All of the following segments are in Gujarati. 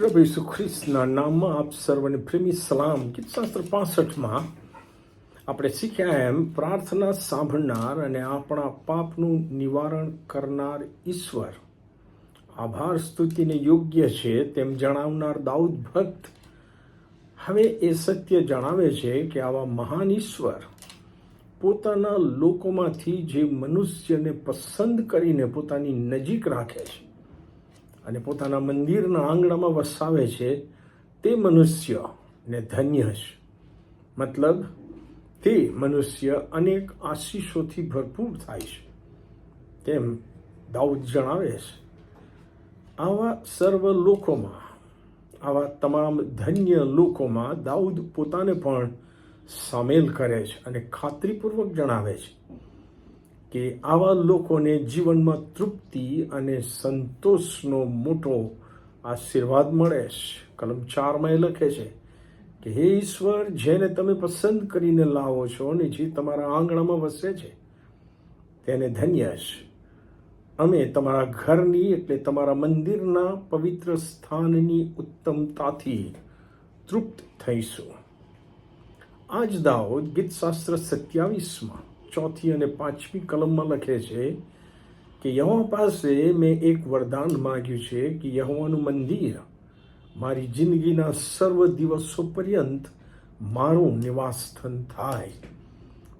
પ્રભુ ઈસુ ખ્રિસ્તના નામમાં આપ સર્વને પ્રેમી સલામ ગીતશાસ્ત્ર પાસઠમાં આપણે શીખ્યા એમ, પ્રાર્થના સાંભળનાર અને આપણા પાપનું નિવારણ કરનાર ઈશ્વર. આભાર સ્તુતિને યોગ્ય છે તેમ જણાવનાર દાઉદ ભક્ત હવે એ સત્ય જણાવે છે કે આવા મહાન ઈશ્વર પોતાના લોકોમાંથી જે મનુષ્યને પસંદ કરીને પોતાની નજીક રાખે છે. અને પોતાના મંદિરના આંગણામાં વસાવે છે તે મનુષ્ય ને ધન્ય છે. મતલબ, તે મનુષ્ય અનેક આશીષોથી ભરપૂર થાય છે. તેમ દાઉદ જણાવે છે. આવા સર્વ લોકોમાં, આવા તમામ ધન્ય લોકોમાં દાઉદ પોતાને પણ સામેલ કરે છે અને ખાતરીપૂર્વક જણાવે છે. કે આવા લોકોને જીવનમાં તૃપ્તિ અને સંતોષનો મોટો આશીર્વાદ મળે છે. કલમ ચારમાં એ લખે છે કે, હે ઈશ્વર, જેને તમે પસંદ કરીને લાવો છો અને જે તમારા આંગણામાં વસે છે, તેને ધન્ય છે. અમે તમારા ઘરની એટલે તમારા મંદિરના પવિત્ર સ્થાનની ઉત્તમતાથી તૃપ્ત થઈશું. આજ દાઉદ ગીતશાસ્ત્ર સત્યાવીસમાં ચોથી અને પાંચમી કલમમાં લખે છે કે યહોવા પાસે મેં એક વરદાન માગ્યું છે કે યહોવાનું મંદિર મારી જિંદગીના સર્વ દિવસો પર્યંત મારું નિવાસસ્થાન થાય.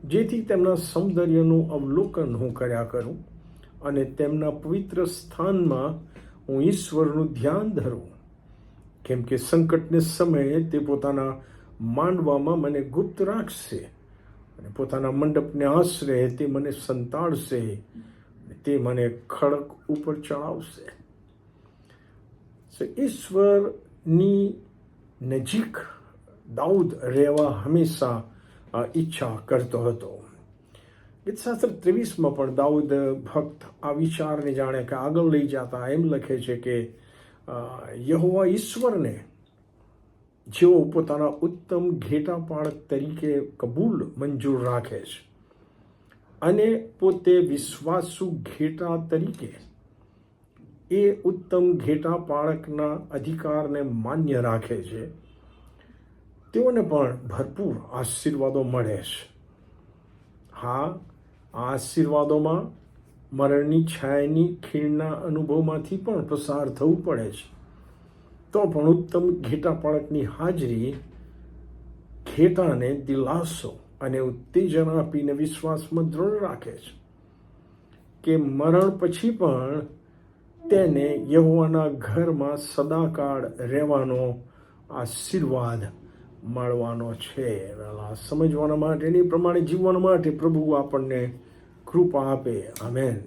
જેથી તેમના સૌંદર્યનું અવલોકન હું કર્યા કરું અને તેમના પવિત્ર સ્થાનમાં હું ઈશ્વરનું ધ્યાન ધરું. કેમ કે સંકટને સમયે તે પોતાના માંડવામાં મને ગુપ્ત રાખશે. અને પોતાના મંડપને આશરે તે મને સંતાડશે તે મને ખડક ઉપર ચડાવશે. ઈશ્વરની નજીક દાઉદ રહેવા હંમેશા ઈચ્છા કરતો હતો. ગીતશાસ્ત્ર ત્રેવીસમાં પણ દાઉદ ભક્ત આ વિચારને જાણે કે આગળ લઈ જતા એમ લખે છે કે યહોવા ઈશ્વરને જેઓ પોતાના ઉત્તમ ઘેટાપાળક તરીકે કબૂલ મંજૂર રાખે છે અને પોતે વિશ્વાસુ ઘેટા તરીકે એ ઉત્તમ ઘેટા પાળકના અધિકારને માન્ય રાખે છે, તેઓને પણ ભરપૂર આશીર્વાદો મળે છે. હા આ આશીર્વાદોમાં મરણની છાયાની ખીણના અનુભવમાંથી પણ પસાર થવું પડે છે. તો પણ ઉત્તમ ઘેટા પાળકની હાજરી ઘેટાને દિલાસો અને ઉત્તેજન આપીને વિશ્વાસમાં દ્રઢ રાખે છે કે મરણ પછી પણ તેને યહોવાના ઘરમાં સદાકાળ રહેવાનો આશીર્વાદ મળવાનો છે. સમજવાના માટે એની પ્રમાણે જીવવા માટે પ્રભુ આપણને કૃપા આપે. આમેન.